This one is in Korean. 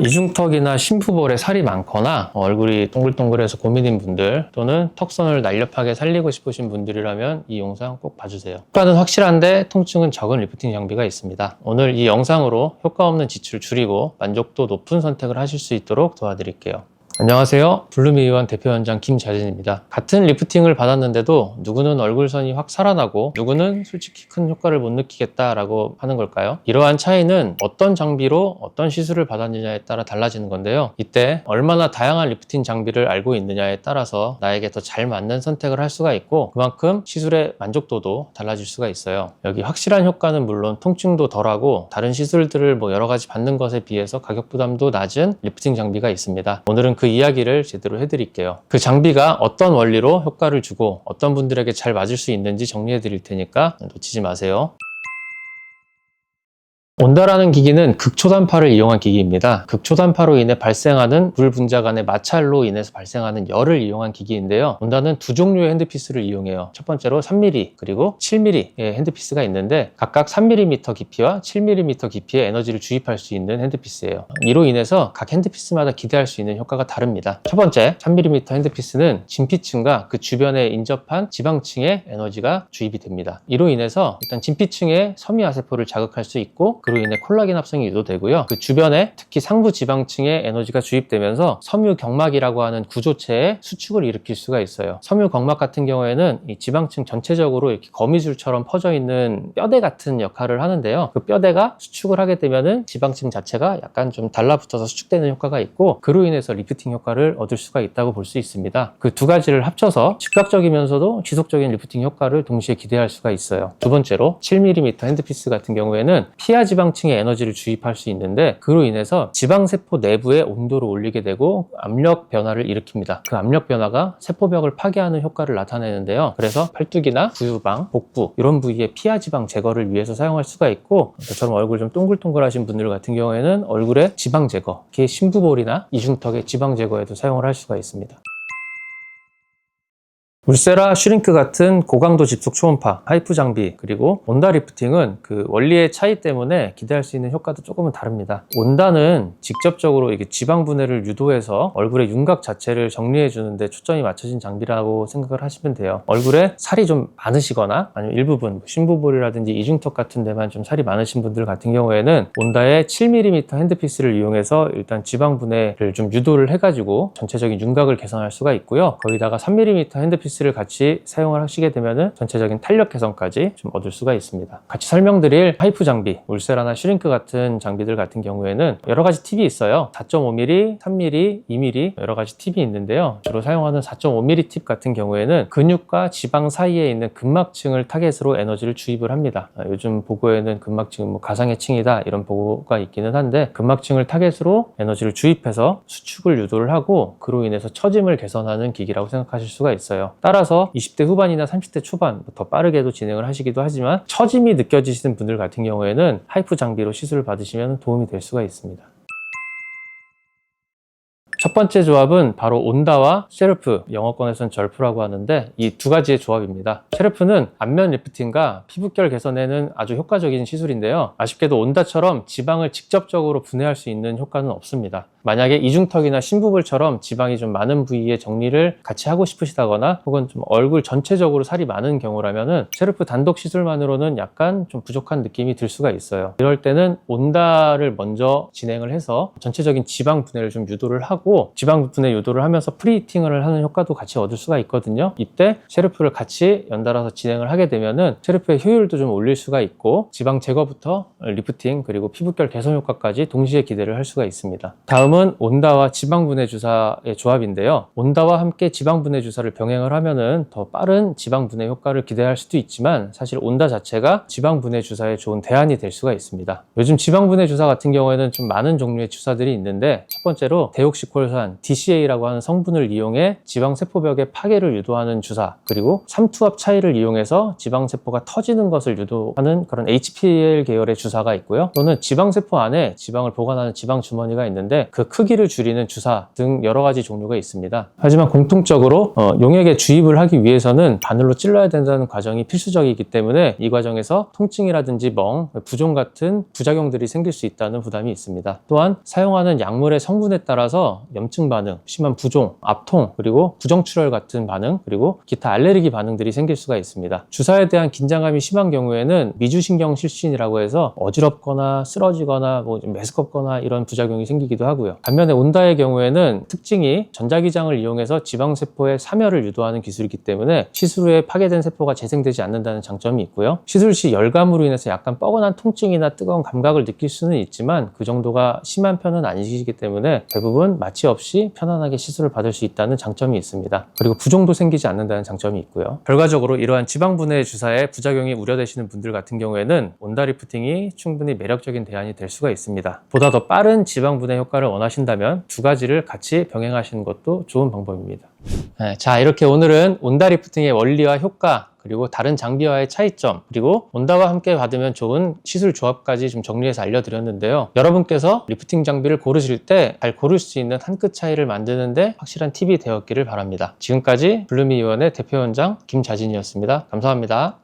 이중턱이나 심부볼에 살이 많거나 어, 얼굴이 동글동글해서 고민인 분들 또는 턱선을 날렵하게 살리고 싶으신 분들이라면 이 영상 꼭 봐주세요. 효과는 확실한데 통증은 적은 리프팅 장비가 있습니다. 오늘 이 영상으로 효과 없는 지출을 줄이고 만족도 높은 선택을 하실 수 있도록 도와드릴게요. 안녕하세요. 블루미의원 대표원장 김자진입니다. 같은 리프팅을 받았는데도 누구는 얼굴선이 확 살아나고 누구는 솔직히 큰 효과를 못 느끼겠다라고 하는 걸까요? 이러한 차이는 어떤 장비로 어떤 시술을 받았느냐에 따라 달라지는 건데요. 이때 얼마나 다양한 리프팅 장비를 알고 있느냐에 따라서 나에게 더 잘 맞는 선택을 할 수가 있고 그만큼 시술의 만족도도 달라질 수가 있어요. 여기 확실한 효과는 물론 통증도 덜하고 다른 시술들을 뭐 여러 가지 받는 것에 비해서 가격 부담도 낮은 리프팅 장비가 있습니다. 오늘은 그 이야기를 제대로 해드릴게요. 그 장비가 어떤 원리로 효과를 주고 어떤 분들에게 잘 맞을 수 있는지 정리해 드릴 테니까 놓치지 마세요. 온다라는 기기는 극초단파를 이용한 기기입니다. 극초단파로 인해 발생하는 불 분자 간의 마찰로 인해서 발생하는 열을 이용한 기기인데요. 온다는 두 종류의 핸드피스를 이용해요. 첫 번째로 3mm 그리고 7mm의 핸드피스가 있는데 각각 3mm 깊이와 7mm 깊이의 에너지를 주입할 수 있는 핸드피스예요. 이로 인해서 각 핸드피스마다 기대할 수 있는 효과가 다릅니다. 첫 번째 3mm 핸드피스는 진피층과 그 주변에 인접한 지방층에 에너지가 주입이 됩니다. 이로 인해서 일단 진피층의 섬유아세포를 자극할 수 있고 그로 인해 콜라겐 합성이 유도되고요. 그 주변에 특히 상부 지방층에 에너지가 주입되면서 섬유 경막이라고 하는 구조체의 수축을 일으킬 수가 있어요. 섬유 경막 같은 경우에는 이 지방층 전체적으로 이렇게 거미줄처럼 퍼져 있는 뼈대 같은 역할을 하는데요. 그 뼈대가 수축을 하게 되면은 지방층 자체가 약간 좀 달라붙어서 수축되는 효과가 있고 그로 인해서 리프팅 효과를 얻을 수가 있다고 볼 수 있습니다. 그 두 가지를 합쳐서 즉각적이면서도 지속적인 리프팅 효과를 동시에 기대할 수가 있어요. 두 번째로 7mm 핸드피스 같은 경우에는 피하 지 방층에 에너지를 주입할 수 있는데 그로 인해서 지방세포 내부의 온도를 올리게 되고 압력 변화를 일으킵니다. 그 압력 변화가 세포벽을 파괴하는 효과를 나타내는데요. 그래서 팔뚝이나 구유방, 복부 이런 부위의 피하 지방 제거를 위해서 사용할 수가 있고 저처럼 얼굴 좀 동글동글하신 분들 같은 경우에는 얼굴의 지방 제거, 특히 심부볼이나 이중턱의 지방 제거에도 사용을 할 수가 있습니다. 울세라 슈링크 같은 고강도 집속 초음파, 하이프 장비, 그리고 온다 리프팅은 그 원리의 차이 때문에 기대할 수 있는 효과도 조금은 다릅니다. 온다는 직접적으로 이게 지방 분해를 유도해서 얼굴의 윤곽 자체를 정리해 주는데 초점이 맞춰진 장비라고 생각을 하시면 돼요. 얼굴에 살이 좀 많으시거나 아니면 일부분 심부볼이라든지 이중턱 같은 데만 좀 살이 많으신 분들 같은 경우에는 온다의 7mm 핸드피스를 이용해서 일단 지방 분해를 좀 유도를 해가지고 전체적인 윤곽을 개선할 수가 있고요. 거기다가 3mm 핸드피스 를 같이 사용을 하시게 되면 전체적인 탄력 개선까지 좀 얻을 수가 있습니다. 같이 설명드릴 하이프 장비, 울세라나 슈링크 같은 장비들 같은 경우에는 여러 가지 팁이 있어요. 4.5mm, 3mm, 2mm 여러 가지 팁이 있는데요. 주로 사용하는 4.5mm 팁 같은 경우에는 근육과 지방 사이에 있는 근막층을 타겟으로 에너지를 주입을 합니다. 아, 요즘 보고에는 근막층은 뭐 가상의 층이다 이런 보고가 있기는 한데 근막층을 타겟으로 에너지를 주입해서 수축을 유도를 하고 그로 인해서 처짐을 개선하는 기기라고 생각하실 수가 있어요. 따라서 20대 후반이나 30대 초반 더 빠르게도 진행을 하시기도 하지만 처짐이 느껴지시는 분들 같은 경우에는 하이프 장비로 시술을 받으시면 도움이 될 수가 있습니다. 첫 번째 조합은 바로 온다와 셰르프, 영어권에서는 절프라고 하는데 이 두 가지의 조합입니다. 셰르프는 안면 리프팅과 피부결 개선에는 아주 효과적인 시술인데요. 아쉽게도 온다처럼 지방을 직접적으로 분해할 수 있는 효과는 없습니다. 만약에 이중턱이나 심부볼처럼 지방이 좀 많은 부위의 정리를 같이 하고 싶으시다거나 혹은 좀 얼굴 전체적으로 살이 많은 경우라면은 셰르프 단독 시술만으로는 약간 좀 부족한 느낌이 들 수가 있어요. 이럴 때는 온다를 먼저 진행을 해서 전체적인 지방 분해를 좀 유도를 하고 지방 분해 유도를 하면서 프리히팅을 하는 효과도 같이 얻을 수가 있거든요. 이때 셰르프를 같이 연달아서 진행을 하게 되면은 셰르프의 효율도 좀 올릴 수가 있고 지방 제거부터 리프팅 그리고 피부결 개선 효과까지 동시에 기대를 할 수가 있습니다. 다음은 온다와 지방 분해 주사의 조합인데요. 온다와 함께 지방 분해 주사를 병행을 하면은 더 빠른 지방 분해 효과를 기대할 수도 있지만 사실 온다 자체가 지방 분해 주사의 좋은 대안이 될 수가 있습니다. 요즘 지방 분해 주사 같은 경우에는 좀 많은 종류의 주사들이 있는데 첫 번째로 데옥시콜 디폴산 DCA라고 하는 성분을 이용해 지방세포벽의 파괴를 유도하는 주사 그리고 삼투압 차이를 이용해서 지방세포가 터지는 것을 유도하는 그런 HPL 계열의 주사가 있고요. 또는 지방세포 안에 지방을 보관하는 지방 주머니가 있는데 그 크기를 줄이는 주사 등 여러 가지 종류가 있습니다. 하지만 공통적으로 어, 용액에 주입을 하기 위해서는 바늘로 찔러야 된다는 과정이 필수적이기 때문에 이 과정에서 통증이라든지 멍, 부종 같은 부작용들이 생길 수 있다는 부담이 있습니다. 또한 사용하는 약물의 성분에 따라서 염증 반응, 심한 부종, 압통, 그리고 부정출혈 같은 반응, 그리고 기타 알레르기 반응들이 생길 수가 있습니다. 주사에 대한 긴장감이 심한 경우에는 미주신경 실신이라고 해서 어지럽거나 쓰러지거나 뭐좀 메스껍거나 이런 부작용이 생기기도 하고요. 반면에 온다의 경우에는 특징이 전자기장을 이용해서 지방세포의 사멸을 유도하는 기술이기 때문에 시술 후에 파괴된 세포가 재생되지 않는다는 장점이 있고요. 시술 시 열감으로 인해서 약간 뻐근한 통증이나 뜨거운 감각을 느낄 수는 있지만 그 정도가 심한 편은 아니시기 때문에 대부분 마취 없이 편안하게 시술을 받을 수 있다는 장점이 있습니다. 그리고 부종도 생기지 않는다는 장점이 있고요. 결과적으로 이러한 지방분해 주사에 부작용이 우려되시는 분들 같은 경우에는 온다리프팅이 충분히 매력적인 대안이 될 수가 있습니다. 보다 더 빠른 지방분해 효과를 원하신다면 두 가지를 같이 병행하시는 것도 좋은 방법입니다. 네, 자, 이렇게 오늘은 온다 리프팅의 원리와 효과, 그리고 다른 장비와의 차이점, 그리고 온다와 함께 받으면 좋은 시술 조합까지 좀 정리해서 알려드렸는데요. 여러분께서 리프팅 장비를 고르실 때 잘 고를 수 있는 한 끗 차이를 만드는데 확실한 팁이 되었기를 바랍니다. 지금까지 블루미 의원의 대표원장 김자진이었습니다. 감사합니다.